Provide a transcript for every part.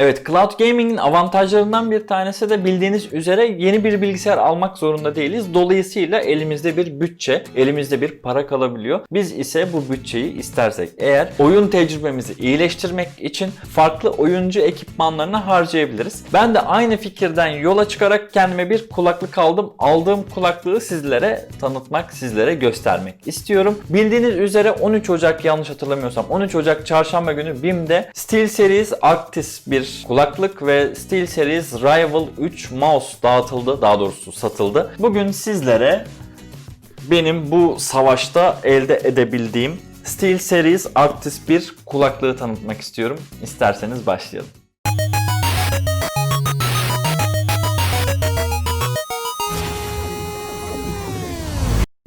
Evet, cloud gaming'in avantajlarından bir tanesi de bildiğiniz üzere yeni bir bilgisayar almak zorunda değiliz. Dolayısıyla elimizde bir bütçe, elimizde bir para kalabiliyor. Biz ise bu bütçeyi istersek eğer oyun tecrübemizi iyileştirmek için farklı oyuncu ekipmanlarını harcayabiliriz. Ben de aynı fikirden yola çıkarak kendime bir kulaklık aldım. Aldığım kulaklığı sizlere tanıtmak, sizlere göstermek istiyorum. Bildiğiniz üzere 13 Ocak yanlış hatırlamıyorsam 13 Ocak çarşamba günü BİM'de SteelSeries Arctis bir kulaklık ve SteelSeries Rival 3 mouse dağıtıldı. Daha doğrusu satıldı. Bugün sizlere benim bu savaşta elde edebildiğim SteelSeries Arctis 1 kulaklığı tanıtmak istiyorum. İsterseniz başlayalım.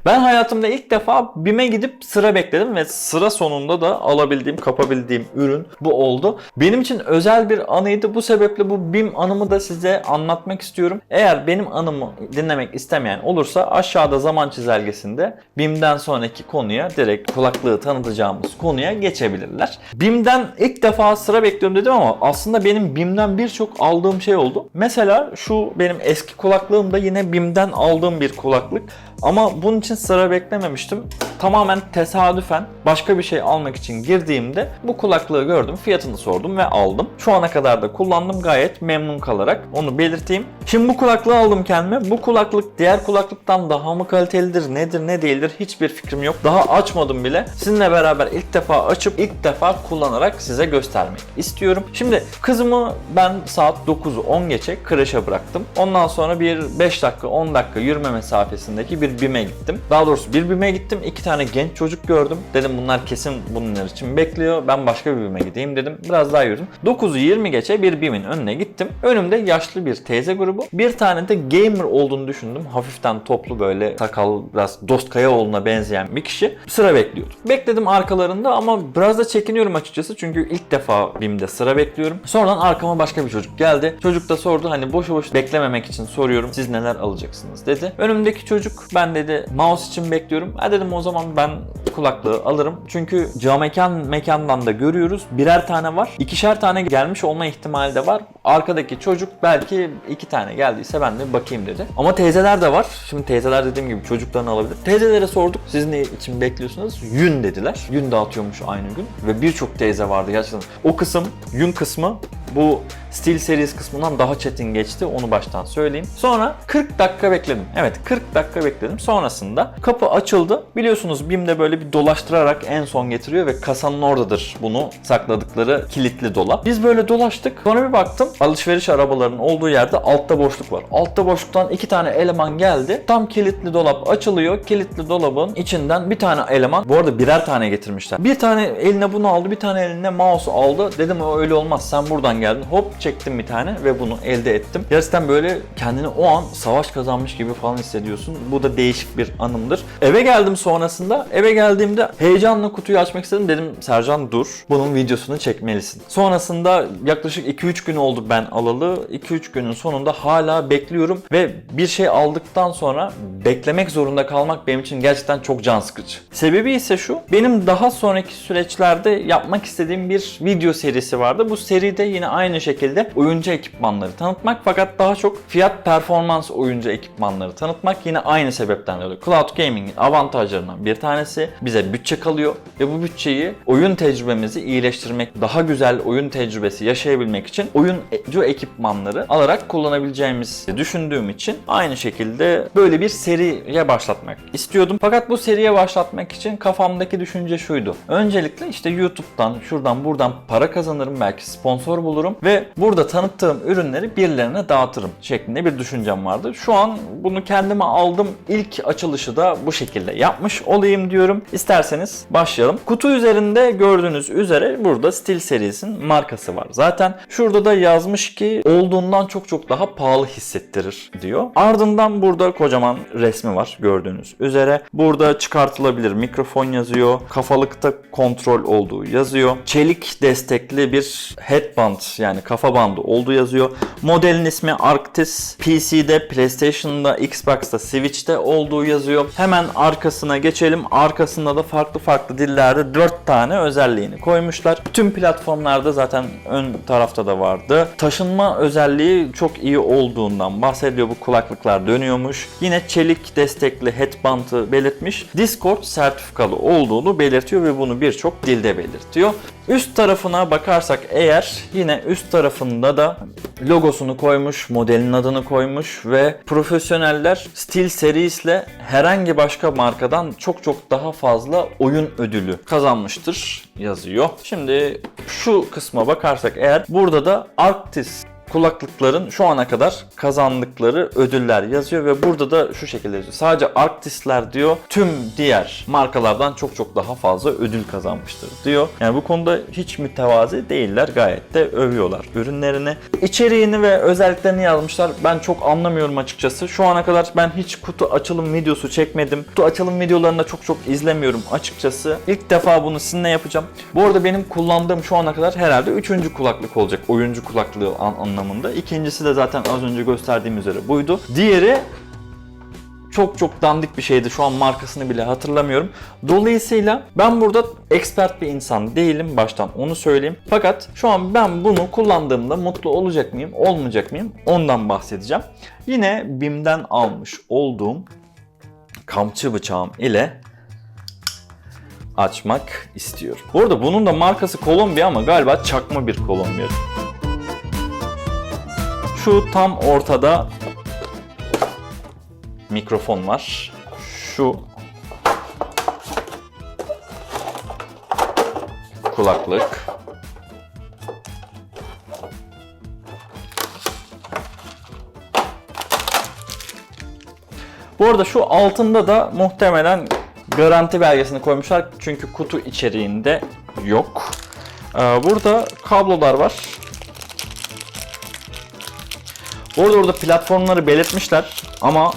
Ben hayatımda ilk defa BİM'e gidip sıra bekledim ve sıra sonunda da alabildiğim, kapabildiğim ürün bu oldu. Benim için özel bir anıydı. Bu sebeple bu BİM anımı da size anlatmak istiyorum. Eğer benim anımı dinlemek istemeyen olursa aşağıda zaman çizelgesinde BİM'den sonraki konuya direkt kulaklığı tanıtacağımız konuya geçebilirler. BİM'den ilk defa sıra bekliyorum dedim ama aslında benim BİM'den birçok aldığım şey oldu. Mesela şu benim eski kulaklığım da yine BİM'den aldığım bir kulaklık. Ama bunun için sıra beklememiştim. Tamamen tesadüfen başka bir şey almak için girdiğimde bu kulaklığı gördüm, fiyatını sordum ve aldım. Şu ana kadar da kullandım gayet memnun kalarak onu belirteyim. Şimdi bu kulaklığı aldım kendime. Bu kulaklık diğer kulaklıktan daha mı kalitelidir, nedir, ne değildir hiçbir fikrim yok. Daha açmadım bile. Sizinle beraber ilk defa açıp ilk defa kullanarak size göstermek istiyorum. Şimdi kızımı ben saat 9'u 10 geçe kreşe bıraktım. Ondan sonra bir 5 dakika 10 dakika yürüme mesafesindeki bir BİM'e gittim. Daha doğrusu bir BİM'e gittim. iki tane genç çocuk gördüm. Dedim bunlar kesin bunlar için bekliyor. Ben başka bir BİM'e gideyim dedim. Biraz daha yürüdüm. 9'u 20 geçe bir BİM'in önüne gittim. Önümde yaşlı bir teyze grubu. Bir tane de gamer olduğunu düşündüm. Hafiften toplu böyle sakal biraz Dost Kayaoğlu'na benzeyen bir kişi sıra bekliyordu. Bekledim arkalarında ama biraz da çekiniyorum açıkçası. Çünkü ilk defa BİM'de sıra bekliyorum. Sonradan arkama başka bir çocuk geldi. Çocuk da sordu hani boşu boş beklememek için soruyorum. Siz neler alacaksınız dedi. Önümdeki çocuk ben dedi mouse için bekliyorum. Ha dedim o zaman ben kulaklığı alırım. Çünkü cam mekan mekandan da görüyoruz. Birer tane var. İkişer tane gelmiş olma ihtimali de var. Arkadaki çocuk belki iki tane geldiyse ben de bakayım dedi. Ama teyzeler de var. Şimdi teyzeler dediğim gibi çocuklarını alabilir. Teyzelere sorduk. Siz ne için bekliyorsunuz? Yün dediler. Yün dağıtıyormuş aynı gün. Ve birçok teyze vardı gerçekten. O kısım, yün kısmı bu Steel Series kısmından daha çetin geçti. Onu baştan söyleyeyim. Sonra 40 dakika bekledim. Evet 40 dakika bekledim. Sonrasında kapı açıldı. Biliyorsunuz BİM'de böyle bir dolaştırarak en son getiriyor ve kasanın oradadır bunu sakladıkları kilitli dolap. Biz böyle dolaştık. Sonra bir baktım alışveriş arabalarının olduğu yerde altta boşluk var. Altta boşluktan iki tane eleman geldi. Tam kilitli dolap açılıyor. Kilitli dolabın içinden bir tane eleman. Bu arada birer tane getirmişler. Bir tane eline bunu aldı. Bir tane eline mouse aldı. Dedim o öyle olmaz. Sen buradan geldin. Hop çektim bir tane ve bunu elde ettim. Gerçekten böyle kendini o an savaş kazanmış gibi falan hissediyorsun. Bu da değişik bir anımdır. Eve geldim sonrasında. Eve geldiğimde heyecanla kutuyu açmak istedim. Dedim Sercan dur. Bunun videosunu çekmelisin. Sonrasında yaklaşık 2-3 gün oldu ben alalı. 2-3 günün sonunda hala bekliyorum ve bir şey aldıktan sonra beklemek zorunda kalmak benim için gerçekten çok can sıkıcı. Sebebi ise şu. Benim daha sonraki süreçlerde yapmak istediğim bir video serisi vardı. Bu seride yine aynı şekilde oyuncu ekipmanları tanıtmak fakat daha çok fiyat performans oyuncu ekipmanları tanıtmak yine aynı sebepten dolayı. Cloud Gaming'in avantajlarından bir tanesi bize bütçe kalıyor ve bu bütçeyi oyun tecrübemizi iyileştirmek, daha güzel oyun tecrübesi yaşayabilmek için oyuncu ekipmanları alarak kullanabileceğimizi düşündüğüm için aynı şekilde böyle bir seriye başlatmak istiyordum. Fakat bu seriye başlatmak için kafamdaki düşünce şuydu. Öncelikle işte YouTube'dan, şuradan buradan para kazanırım, belki sponsor bulurum ve burada tanıttığım ürünleri birilerine dağıtırım şeklinde bir düşüncem vardı. Şu an bunu kendime aldım. İlk açılışı da bu şekilde yapmış olayım diyorum. İsterseniz başlayalım. Kutu üzerinde gördüğünüz üzere burada Steel Series'in markası var. Zaten şurada da yazmış ki olduğundan çok çok daha pahalı hissettirir diyor. Ardından burada kocaman resmi var gördüğünüz üzere. Burada çıkartılabilir mikrofon yazıyor. Kafalıkta kontrol olduğu yazıyor. Çelik destekli bir headband yani kafa bandı olduğu yazıyor. Modelin ismi Arctis. PC'de, PlayStation'da, Xbox'ta, Switch'te olduğu yazıyor. Hemen arkasına geçelim. Arkasında da farklı farklı dillerde 4 tane özelliğini koymuşlar. Tüm platformlarda zaten ön tarafta da vardı. Taşınma özelliği çok iyi olduğundan bahsediyor. Bu kulaklıklar dönüyormuş. Yine çelik destekli headband'ı belirtmiş. Discord sertifikalı olduğunu belirtiyor ve bunu birçok dilde belirtiyor. Üst tarafına bakarsak eğer yine üst tarafında da logosunu koymuş, modelin adını koymuş ve profesyoneller Steel Series'le herhangi başka markadan çok çok daha fazla oyun ödülü kazanmıştır yazıyor. Şimdi şu kısma bakarsak eğer burada da Arctis kulaklıkların şu ana kadar kazandıkları ödüller yazıyor ve burada da şu şekilde yazıyor. Sadece Arctis'ler diyor tüm diğer markalardan çok çok daha fazla ödül kazanmıştır diyor. Yani bu konuda hiç mütevazi değiller. Gayet de övüyorlar ürünlerini. İçeriğini ve özelliklerini yazmışlar. Ben çok anlamıyorum açıkçası. Şu ana kadar ben hiç kutu açılım videosu çekmedim. Kutu açılım videolarını da çok çok izlemiyorum açıkçası. İlk defa bunu sizinle yapacağım. Bu arada benim kullandığım şu ana kadar herhalde üçüncü kulaklık olacak. Oyuncu kulaklığı an anlamında. İkincisi de zaten az önce gösterdiğim üzere buydu. Diğeri çok çok dandik bir şeydi. Şu an markasını bile hatırlamıyorum. Dolayısıyla ben burada expert bir insan değilim baştan onu söyleyeyim. Fakat şu an ben bunu kullandığımda mutlu olacak mıyım, olmayacak mıyım ondan bahsedeceğim. Yine BİM'den almış olduğum kamçı bıçağım ile açmak istiyorum. Bu arada bunun da markası Kolombiya ama galiba çakma bir Kolombiya. Şu tam ortada mikrofon var. Şu kulaklık. Bu arada şu altında da muhtemelen garanti belgesini koymuşlar çünkü kutu içeriğinde yok. Ee, Burada kablolar var. Orada orada platformları belirtmişler ama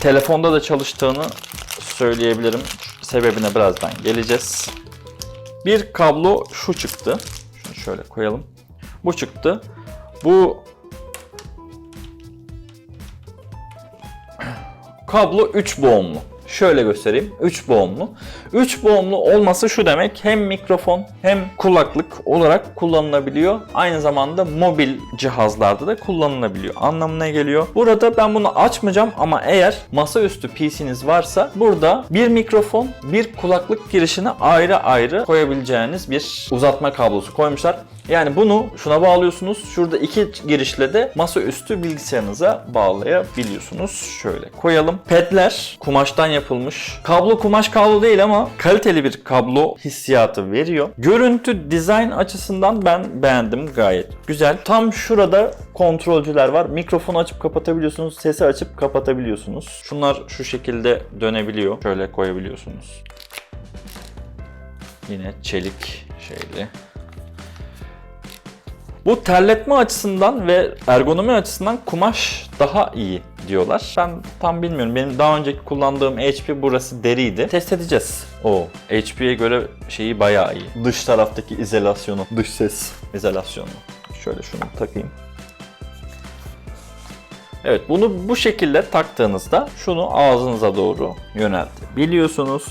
telefonda da çalıştığını söyleyebilirim. Sebebine birazdan geleceğiz. Bir kablo şu çıktı. Şunu şöyle koyalım. Bu çıktı. Bu kablo 3 boğumlu. Şöyle göstereyim. 3 boğumlu. 3 boğumlu olması şu demek. Hem mikrofon hem kulaklık olarak kullanılabiliyor. Aynı zamanda mobil cihazlarda da kullanılabiliyor. Anlamına geliyor. Burada ben bunu açmayacağım ama eğer masaüstü PC'niz varsa burada bir mikrofon, bir kulaklık girişine ayrı ayrı koyabileceğiniz bir uzatma kablosu koymuşlar. Yani bunu şuna bağlıyorsunuz. Şurada iki girişle de masaüstü bilgisayarınıza bağlayabiliyorsunuz. Şöyle koyalım. Pedler kumaştan yapılmış. Kablo kumaş kablo değil ama kaliteli bir kablo hissiyatı veriyor. Görüntü dizayn açısından ben beğendim gayet güzel. Tam şurada kontrolcüler var. Mikrofonu açıp kapatabiliyorsunuz. Sesi açıp kapatabiliyorsunuz. Şunlar şu şekilde dönebiliyor. Şöyle koyabiliyorsunuz. Yine çelik şeyli. Bu terletme açısından ve ergonomi açısından kumaş daha iyi diyorlar. Ben tam bilmiyorum. Benim daha önceki kullandığım HP burası deriydi. Test edeceğiz. O HP'ye göre şeyi bayağı iyi. Dış taraftaki izolasyonu, dış ses izolasyonu. Şöyle şunu takayım. Evet bunu bu şekilde taktığınızda şunu ağzınıza doğru yöneltebiliyorsunuz.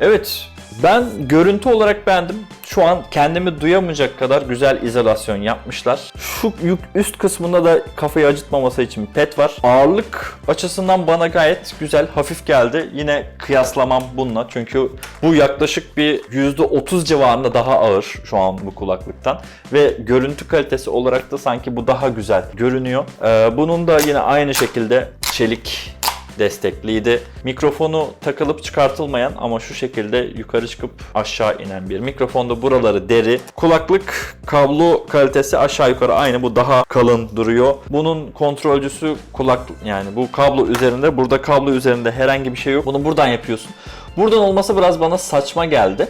Evet ben görüntü olarak beğendim. Şu an kendimi duyamayacak kadar güzel izolasyon yapmışlar. Şu yük üst kısmında da kafayı acıtmaması için pet var. Ağırlık açısından bana gayet güzel, hafif geldi. Yine kıyaslamam bununla çünkü bu yaklaşık bir %30 civarında daha ağır şu an bu kulaklıktan. Ve görüntü kalitesi olarak da sanki bu daha güzel görünüyor. Ee, bunun da yine aynı şekilde çelik destekliydi. Mikrofonu takılıp çıkartılmayan ama şu şekilde yukarı çıkıp aşağı inen bir mikrofonda buraları deri. Kulaklık kablo kalitesi aşağı yukarı aynı. Bu daha kalın duruyor. Bunun kontrolcüsü kulak yani bu kablo üzerinde. Burada kablo üzerinde herhangi bir şey yok. Bunu buradan yapıyorsun. Buradan olması biraz bana saçma geldi.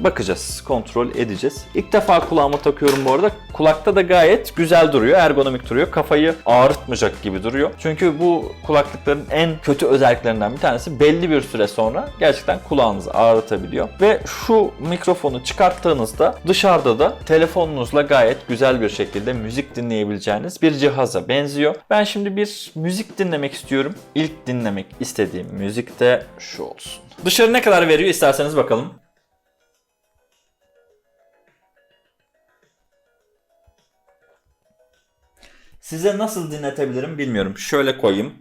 Bakacağız, kontrol edeceğiz. İlk defa kulağıma takıyorum bu arada. Kulakta da gayet güzel duruyor, ergonomik duruyor. Kafayı ağrıtmayacak gibi duruyor. Çünkü bu kulaklıkların en kötü özelliklerinden bir tanesi belli bir süre sonra gerçekten kulağınızı ağrıtabiliyor. Ve şu mikrofonu çıkarttığınızda dışarıda da telefonunuzla gayet güzel bir şekilde müzik dinleyebileceğiniz bir cihaza benziyor. Ben şimdi bir müzik dinlemek istiyorum. İlk dinlemek istediğim müzik de şu olsun. Dışarı ne kadar veriyor isterseniz bakalım. Size nasıl dinletebilirim bilmiyorum. Şöyle koyayım.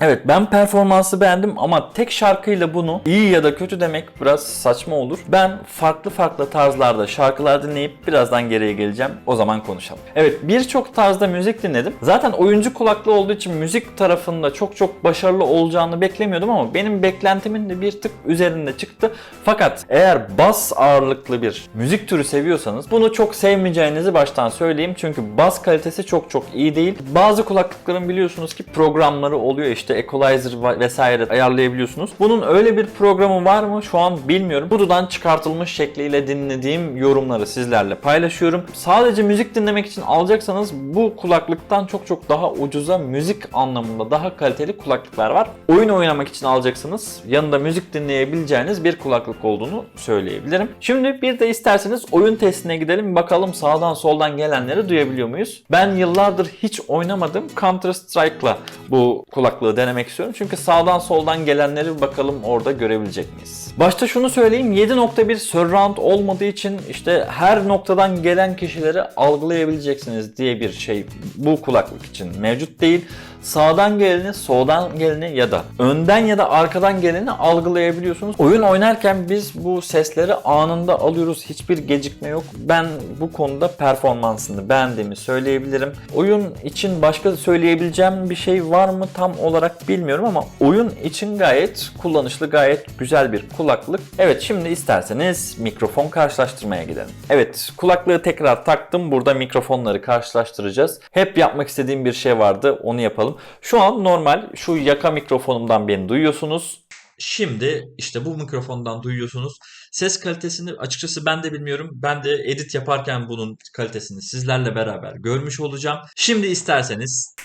Evet ben performansı beğendim ama tek şarkıyla bunu iyi ya da kötü demek biraz saçma olur. Ben farklı farklı tarzlarda şarkılar dinleyip birazdan geriye geleceğim. O zaman konuşalım. Evet birçok tarzda müzik dinledim. Zaten oyuncu kulaklı olduğu için müzik tarafında çok çok başarılı olacağını beklemiyordum ama benim beklentimin de bir tık üzerinde çıktı. Fakat eğer bas ağırlıklı bir müzik türü seviyorsanız bunu çok sevmeyeceğinizi baştan söyleyeyim. Çünkü bas kalitesi çok çok iyi değil. Bazı kulaklıkların biliyorsunuz ki programları oluyor işte equalizer va- vesaire ayarlayabiliyorsunuz. Bunun öyle bir programı var mı şu an bilmiyorum. Kutudan çıkartılmış şekliyle dinlediğim yorumları sizlerle paylaşıyorum. Sadece müzik dinlemek için alacaksanız bu kulaklıktan çok çok daha ucuza müzik anlamında daha kaliteli kulaklıklar var. Oyun oynamak için alacaksınız. Yanında müzik dinleyebileceğiniz bir kulaklık olduğunu söyleyebilirim. Şimdi bir de isterseniz oyun testine gidelim. Bakalım sağdan soldan gelenleri duyabiliyor muyuz? Ben yıllardır hiç oynamadım. Counter Strike'la bu kulaklığı denemek istiyorum. Çünkü sağdan soldan gelenleri bakalım orada görebilecek miyiz? Başta şunu söyleyeyim. 7.1 surround olmadığı için işte her noktadan gelen kişileri algılayabileceksiniz diye bir şey bu kulaklık için mevcut değil. Sağdan geleni, soldan geleni ya da önden ya da arkadan geleni algılayabiliyorsunuz. Oyun oynarken biz bu sesleri anında alıyoruz. Hiçbir gecikme yok. Ben bu konuda performansını beğendiğimi söyleyebilirim. Oyun için başka söyleyebileceğim bir şey var mı tam olarak bilmiyorum ama oyun için gayet kullanışlı, gayet güzel bir kulaklık. Evet şimdi isterseniz mikrofon karşılaştırmaya gidelim. Evet kulaklığı tekrar taktım. Burada mikrofonları karşılaştıracağız. Hep yapmak istediğim bir şey vardı. Onu yapalım. Şu an normal şu yaka mikrofonumdan beni duyuyorsunuz. Şimdi işte bu mikrofondan duyuyorsunuz. Ses kalitesini açıkçası ben de bilmiyorum. Ben de edit yaparken bunun kalitesini sizlerle beraber görmüş olacağım. Şimdi isterseniz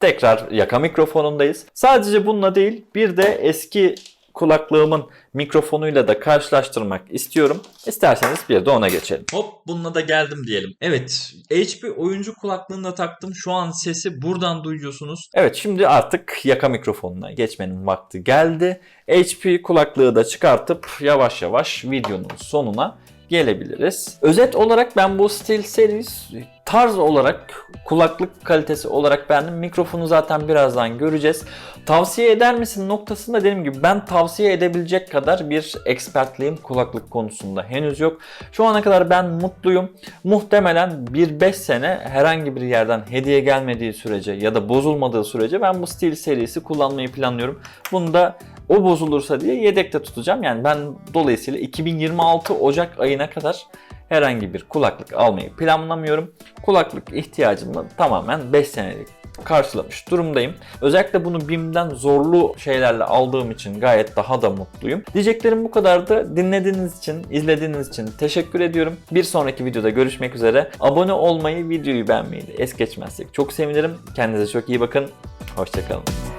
tekrar yaka mikrofonundayız. Sadece bununla değil bir de eski kulaklığımın mikrofonuyla da karşılaştırmak istiyorum. İsterseniz bir de ona geçelim. Hop bununla da geldim diyelim. Evet HP oyuncu kulaklığında taktım. Şu an sesi buradan duyuyorsunuz. Evet şimdi artık yaka mikrofonuna geçmenin vakti geldi. HP kulaklığı da çıkartıp yavaş yavaş videonun sonuna gelebiliriz. Özet olarak ben bu Steel Series tarz olarak kulaklık kalitesi olarak beğendim. Mikrofonu zaten birazdan göreceğiz. Tavsiye eder misin noktasında dediğim gibi ben tavsiye edebilecek kadar bir expertliğim kulaklık konusunda henüz yok. Şu ana kadar ben mutluyum. Muhtemelen 1-5 sene herhangi bir yerden hediye gelmediği sürece ya da bozulmadığı sürece ben bu Steel serisi kullanmayı planlıyorum. Bunu da o bozulursa diye yedekte tutacağım. Yani ben dolayısıyla 2026 Ocak ayına kadar herhangi bir kulaklık almayı planlamıyorum. Kulaklık ihtiyacımı tamamen 5 senelik karşılamış durumdayım. Özellikle bunu BİM'den zorlu şeylerle aldığım için gayet daha da mutluyum. Diyeceklerim bu kadardı. Dinlediğiniz için, izlediğiniz için teşekkür ediyorum. Bir sonraki videoda görüşmek üzere. Abone olmayı, videoyu beğenmeyi de es geçmezsek çok sevinirim. Kendinize çok iyi bakın. Hoşçakalın.